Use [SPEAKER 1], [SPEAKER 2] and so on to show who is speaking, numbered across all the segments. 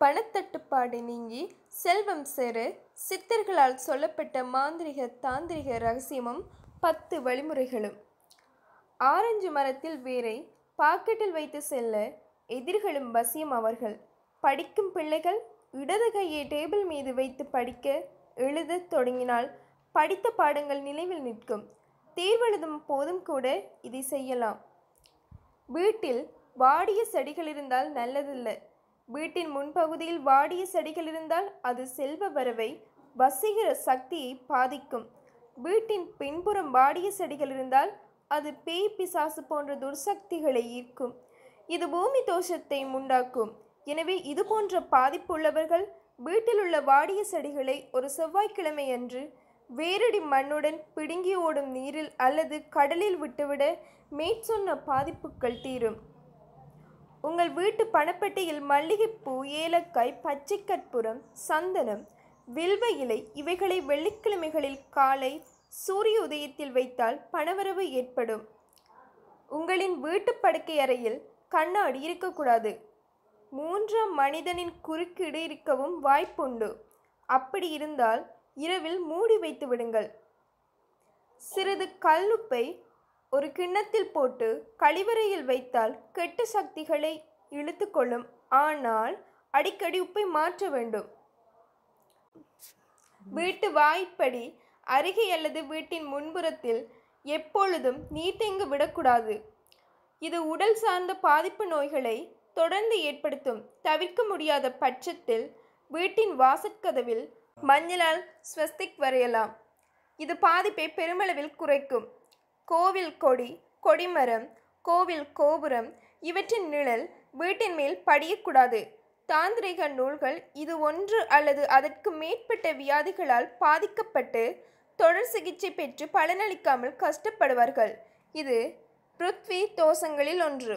[SPEAKER 1] பணத்தட்டுப்பாடு நீங்கி செல்வம் சேர சித்தர்களால் சொல்லப்பட்ட மாந்திரிக தாந்திரிக ரகசியமும் பத்து வழிமுறைகளும். ஆரஞ்சு மரத்தில் வேரை பாக்கெட்டில் வைத்து செல்ல எதிர்களும் வசியம் அவர்கள். படிக்கும் பிள்ளைகள் இடது கையை டேபிள் மீது வைத்து படிக்க எழுதத் தொடங்கினால் படித்த பாடங்கள் நினைவில் நிற்கும். தேர்வெழுதும் போதும் கூட இதை செய்யலாம். வீட்டில் வாடிய செடிகள் இருந்தால் நல்லதில்லை. வீட்டின் முன்பகுதியில் வாடிய செடிகள் இருந்தால் அது செல்வ வரவை வசீகர சக்தியை பாதிக்கும். வீட்டின் பின்புறம் வாடிய செடிகள் இருந்தால் அது பேய் பிசாசு போன்ற துர்சக்திகளை ஈர்க்கும். இது பூமி தோஷத்தை உண்டாக்கும். எனவே இது போன்ற பாதிப்பு உள்ளவர்கள் வீட்டில் உள்ள வாடிய செடிகளை ஒரு செவ்வாய்க்கிழமை அன்று வேரடி மண்ணுடன் பிடுங்கி ஓடும் நீரில் அல்லது கடலில் விட்டுவிட மேற்சொன்ன பாதிப்புகள் தீரும். உங்கள் வீட்டு பணப்பெட்டியில் மல்லிகைப்பூ ஏலக்காய் பச்சை கற்பூரம் சந்தனம் வில்வ இலை இவைகளை வெள்ளிக்கிழமைகளில் காலை சூரிய உதயத்தில் வைத்தால் பணவரவு ஏற்படும். உங்களின் வீட்டு படுக்கை அறையில் கண்ணாடி இருக்கக்கூடாது. மூன்றாம் மனிதனின் குறுக்கீடு இருக்கவும் வாய்ப்புண்டு. அப்படி இருந்தால் இரவில் மூடி வைத்து விடுங்கள் சிறிது கல்லுப்பை ஒரு கிண்ணத்தில் போட்டு கழிவறையில் வைத்தால் கெட்ட சக்திகளை இழுத்து கொள்ளும் ஆனால் அடிக்கடி உப்பை மாற்ற வேண்டும். வீட்டு வாய்ப்படி அருகே அல்லது வீட்டின் முன்புறத்தில் எப்பொழுதும் நீர் தேங்க விடக்கூடாது. இது உடல் சார்ந்த பாதிப்பு நோய்களை தொடர்ந்து ஏற்படுத்தும். தவிர்க்க முடியாத பட்சத்தில் வீட்டின் வாசற்கதவில் மஞ்சளால் ஸ்வஸ்திக் வரையலாம். இது பாதிப்பை பெருமளவில் குறைக்கும். கோவில் கொடி கொடிமரம் கோவில் கோபுரம் இவற்றின் நிழல் வீட்டின் மேல் படியக்கூடாது. தாந்திரிக நூல்கள் இது ஒன்று அல்லது அதற்கு மேற்பட்ட வியாதிகளால் பாதிக்கப்பட்டு தொடர் சிகிச்சை பெற்று பலனளிக்காமல் கஷ்டப்படுவார்கள். இது பிருத்வி தோஷங்களில் ஒன்று.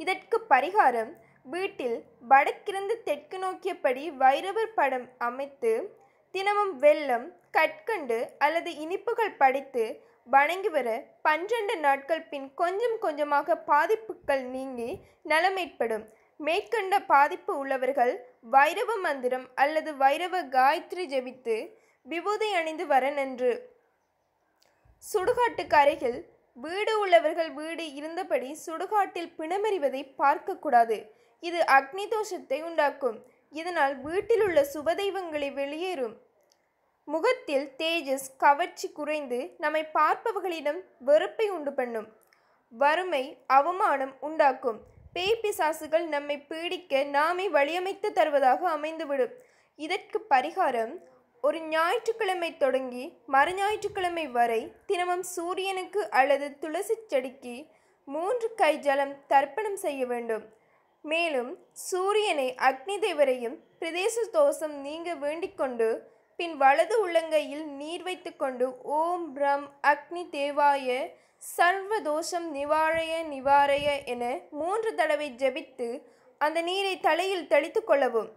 [SPEAKER 1] இதற்கு பரிகாரம் வீட்டில் வடக்கிருந்து தெற்கு நோக்கியபடி வைரவர் படம் அமைத்து தினமும் வெள்ளம் கற்கண்டு அல்லது இனிப்புகள் படைத்து வணங்கி வர பன்னிரண்டு நாட்கள் பின் கொஞ்சம் கொஞ்சமாக பாதிப்புகள் நீங்கி நலமேற்படும். மேற்கண்ட பாதிப்பு உள்ளவர்கள் வைரவ மந்திரம் அல்லது வைரவ காயத்ரி ஜெபித்து விபூதி அணிந்து வர நன்று. சுடுகாட்டுக்கு அருகில் வீடு உள்ளவர்கள் வீடு இருந்தபடி சுடுகாட்டில் பிணமெறிவதை பார்க்கக்கூடாது. இது அக்னி தோஷத்தை உண்டாக்கும். இதனால் வீட்டில் உள்ள சுபதெய்வங்களை வெளியேறும். முகத்தில் தேஜஸ் கவர்ச்சி குறைந்து நம்மை பார்ப்பவர்களிடம் வெறுப்பை உண்டு பண்ணும். வறுமை அவமானம் உண்டாக்கும். பேய் பிசாசுகள் நம்மை பீடிக்க நாமே வழியமைத்து தருவதாக அமைந்துவிடும். இதற்கு பரிகாரம் ஒரு ஞாயிற்றுக்கிழமை தொடங்கி மறு ஞாயிற்றுக்கிழமை வரை தினமும் சூரியனுக்கு அல்லது துளசி செடிக்கு மூன்று கை ஜலம் தர்ப்பணம் செய்ய வேண்டும். மேலும் சூரியனை அக்னி தேவரையும் பிரதேச தோஷம் நீங்க வேண்டிக்கொண்டு பின் வலது உள்ளங்கையில் நீர் வைத்துக்கொண்டு ஓம் பிரம் அக்னி தேவாய சர்வ தோஷம் நிவாரய நிவாரய என மூன்று தடவை ஜெபித்து அந்த நீரை தலையில் தெளித்து கொள்ளவும்.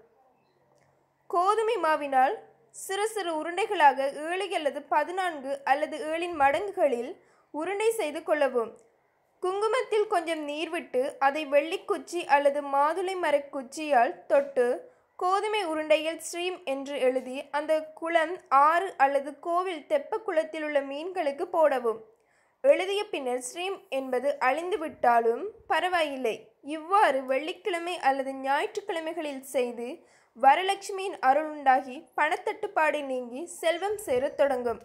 [SPEAKER 1] கோதுமை மாவினால் சிறு சிறு உருண்டைகளாக ஏழு அல்லது பதினான்கு அல்லது ஏழின் மடங்குகளில் உருண்டை செய்து கொள்ளவும். குங்குமத்தில் கொஞ்சம் நீர் விட்டு அதை வெள்ளிக்குச்சி அல்லது மாதுளை மரக் குச்சியால் தொட்டு கோதுமை உருண்டையில் ஸ்ரீம் என்று எழுதி அந்த குளம் ஆறு அல்லது கோவில் தெப்ப குளத்தில் உள்ள மீன்களுக்கு போடவும். எழுதிய பின்னர் ஸ்ரீம் என்பது அழிந்து விட்டாலும் பரவாயில்லை. இவ்வாறு வெள்ளிக்கிழமை அல்லது ஞாயிற்றுக்கிழமைகளில் செய்து வரலட்சுமியின் அருள் உண்டாகி பணத்தட்டுப்பாடு நீங்கி செல்வம் சேரத் தொடங்கும்.